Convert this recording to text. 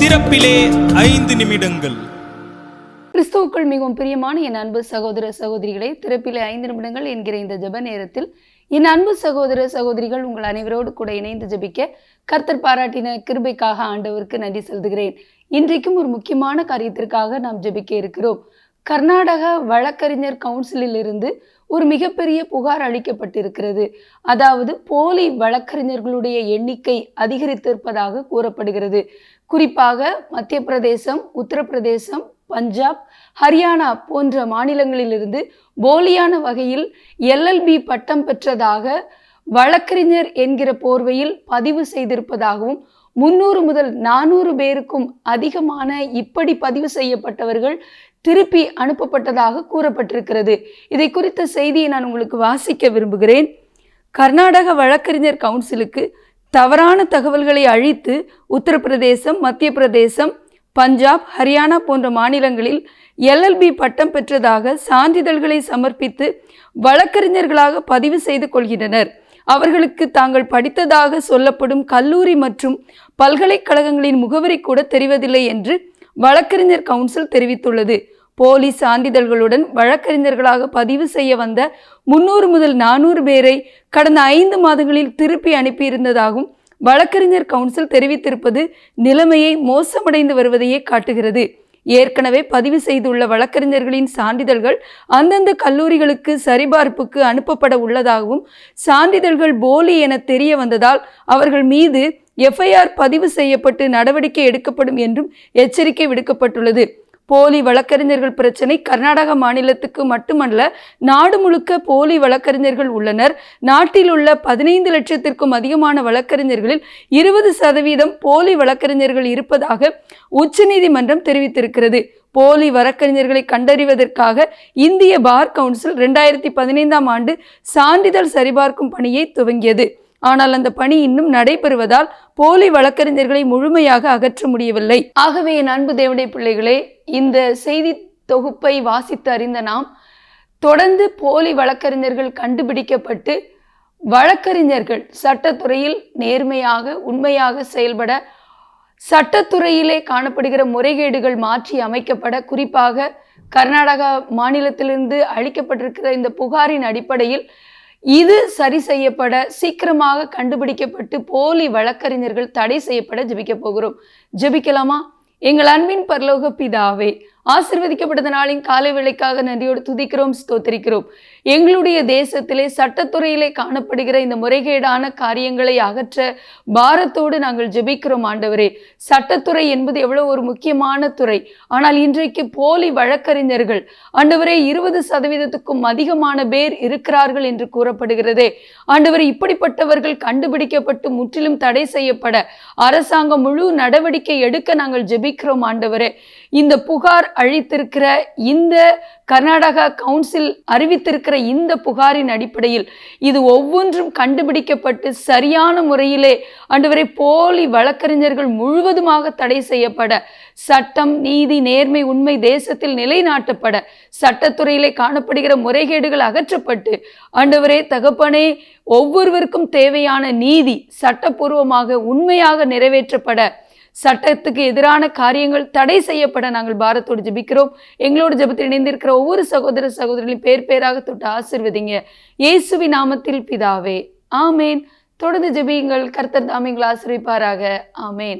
திறப்பிலே ஐந்து நிமிடங்கள். கிறிஸ்துவுக்குள் மிகவும் பிரியமான என் அன்பு சகோதர சகோதரிகளை திறப்பிலே ஐந்து நிமிடங்கள் என்கிற இந்த ஜெப நேரத்தில் என் அன்பு சகோதர சகோதரிகள் உங்கள் அனைவரோடு கூட இணைந்து ஜெபிக்க கர்த்தர் பாராட்டின கிருபைக்காக ஆண்டவருக்கு நன்றி செலுத்துகிறேன். இன்றைக்கும் ஒரு முக்கியமான காரியத்திற்காக நாம் ஜெபிக்க இருக்கிறோம். கர்நாடக வழக்கறிஞர் கவுன்சிலில் இருந்து ஒரு மிகப்பெரிய புகார் அளிக்கப்பட்டிருக்கிறது. அதாவது போலி வழக்கறிஞர்களுடைய எண்ணிக்கை அதிகரித்திருப்பதாக கூறப்படுகிறது. குறிப்பாக மத்திய பிரதேசம் உத்தரப்பிரதேசம் பஞ்சாப் ஹரியானா போன்ற மாநிலங்களிலிருந்து போலியான வகையில் எல்எல்பி பட்டம் பெற்றதாக வழக்கறிஞர் என்கிற போர்வையில் பதிவு செய்திருப்பதாகவும் முன்னூறு முதல் நானூறு பேருக்கும் அதிகமான இப்படி பதிவு செய்யப்பட்டவர்கள் திருப்பி அனுப்பப்பட்டதாக கூறப்பட்டிருக்கிறது. இதை குறித்த செய்தியை நான் உங்களுக்கு வாசிக்க விரும்புகிறேன். கர்நாடக வழக்கறிஞர் கவுன்சிலுக்கு தவறான தகவல்களை அழித்து உத்தரப்பிரதேசம் மத்திய பிரதேசம் பஞ்சாப் ஹரியானா போன்ற மாநிலங்களில் எல்எல்பி பட்டம் பெற்றதாக சான்றிதழ்களை சமர்ப்பித்து வழக்கறிஞர்களாக பதிவு செய்து கொள்கின்றனர். அவர்களுக்கு தாங்கள் படித்ததாக சொல்லப்படும் கல்லூரி மற்றும் பல்கலைக்கழகங்களின் முகவரி கூட தெரிவதில்லை என்று வழக்கறிஞர் கவுன்சில் தெரிவித்துள்ளது. போலி சான்றிதழ்களுடன் வழக்கறிஞர்களாக பதிவு செய்ய வந்த முன்னூறு முதல் நானூறு பேரை கடந்த ஐந்து மாதங்களில் திருப்பி அனுப்பியிருந்ததாகவும் வழக்கறிஞர் கவுன்சில் தெரிவித்திருப்பது நிலைமையை மோசமடைந்து வருவதையே காட்டுகிறது. ஏற்கனவே பதிவு செய்துள்ள வழக்கறிஞர்களின் சான்றிதழ்கள் அந்தந்த கல்லூரிகளுக்கு சரிபார்ப்புக்கு அனுப்பப்பட உள்ளதாகவும் சான்றிதழ்கள் போலி என தெரிய வந்ததால் அவர்கள் மீது எஃப்ஐஆர் பதிவு செய்யப்பட்டு நடவடிக்கை எடுக்கப்படும் என்றும் எச்சரிக்கை விடுக்கப்பட்டுள்ளது. போலி வழக்கறிஞர்கள் பிரச்சனை கர்நாடக மாநிலத்துக்கு மட்டுமல்ல நாடு முழுக்க போலி வழக்கறிஞர்கள் உள்ளனர். நாட்டில் உள்ள பதினைந்து லட்சத்திற்கும் அதிகமான வழக்கறிஞர்களில் இருபது சதவீதம் போலி வழக்கறிஞர்கள் இருப்பதாக உச்சநீதிமன்றம் தெரிவித்திருக்கிறது. போலி வழக்கறிஞர்களை கண்டறிவதற்காக இந்திய பார் கவுன்சில் ரெண்டாயிரத்தி பதினைந்தாம் ஆண்டு சான்றிதழ் சரிபார்க்கும் பணியை துவங்கியது. ஆனால் அந்த பணி இன்னும் நடைபெறுவதால் போலி வழக்கறிஞர்களை முழுமையாக அகற்ற முடியவில்லை. ஆகவே என் அன்பு தேவடைய பிள்ளைகளே இந்த செய்தி தொகுப்பை வாசித்து அறிந்த நாம் தொடர்ந்து போலி வழக்கறிஞர்கள் கண்டுபிடிக்கப்பட்டு வழக்கறிஞர்கள் சட்டத்துறையில் நேர்மையாக உண்மையாக செயல்பட சட்டத்துறையிலே காணப்படுகிற முறைகேடுகள் மாற்றி அமைக்கப்பட குறிப்பாக கர்நாடகா மாநிலத்திலிருந்து அளிக்கப்பட்டிருக்கிற இந்த புகாரின் அடிப்படையில் இது சரி செய்யப்பட சீக்கிரமாக கண்டுபிடிக்கப்பட்டு போலி வழக்கறிஞர்கள் தடை செய்யப்பட ஜெபிக்க போகிறோம். ஜெபிக்கலாமா? எங்கள் அன்பின் பரலோக பிதாவே ஆசிர்வதிக்கப்பட்ட நாளின் காலை வேளைக்காக நன்றியோடு துதிக்கிறோம் ஸ்தோத்திரிக்கிறோம். எங்களுடைய தேசத்திலே சட்டத்துறையிலே காணப்படுகிற இந்த முறைகேடான காரியங்களை அகற்ற பாரத்தோடு நாங்கள் ஜெபிக்கிறோம் ஆண்டவரே. சட்டத்துறை என்பது எவ்வளவு ஒரு முக்கியமான துறை. ஆனால் இன்றைக்கு போலி வழக்கறிஞர்கள் ஆண்டவரே இருபது சதவீதத்துக்கும் அதிகமான பேர் இருக்கிறார்கள் என்று கூறப்படுகிறதே. ஆண்டவரே இப்படிப்பட்டவர்கள் கண்டுபிடிக்கப்பட்டு முற்றிலும் தடை செய்யப்பட அரசாங்கம் முழு நடவடிக்கை எடுக்க நாங்கள் ஜெபிக்கிறோம் ஆண்டவரே. இந்த புகார் அழித்திருக்கிற இந்த கர்நாடகா கவுன்சில் அறிவித்திருக்கிற இந்த புகாரின் அடிப்படையில் இது ஒவ்வொன்றும் கண்டுபிடிக்கப்பட்டு சரியான முறையிலே அன்றுவரை போலி வழக்கறிஞர்கள் முழுவதுமாக தடை செய்யப்பட சட்டம் நீதி நேர்மை உண்மை தேசத்தில் நிலைநாட்டப்பட சட்டத்துறையிலே காணப்படுகிற முறைகேடுகள் அகற்றப்பட்டு ஆண்டவரே தகப்பனே ஒவ்வொருவருக்கும் தேவையான நீதி சட்டப்பூர்வமாக உண்மையாக நிறைவேற்றப்பட சட்டத்துக்கு எதிரான காரியங்கள் தடை செய்யப்பட நாங்கள் பாரத்தோடு ஜெபிக்கிறோம். எங்களோட ஜெபத்தில் இணைந்திருக்கிற ஒவ்வொரு சகோதர சகோதரிகளையும் பேர் பேராக தொட்டு ஆசிர்வதிங்க. இயேசுவி நாமத்தில் பிதாவே. ஆமேன். தொடர்ந்து ஜபியுங்கள். கர்த்தர் தாமிங்களை ஆசிரிப்பாராக ஆமேன்.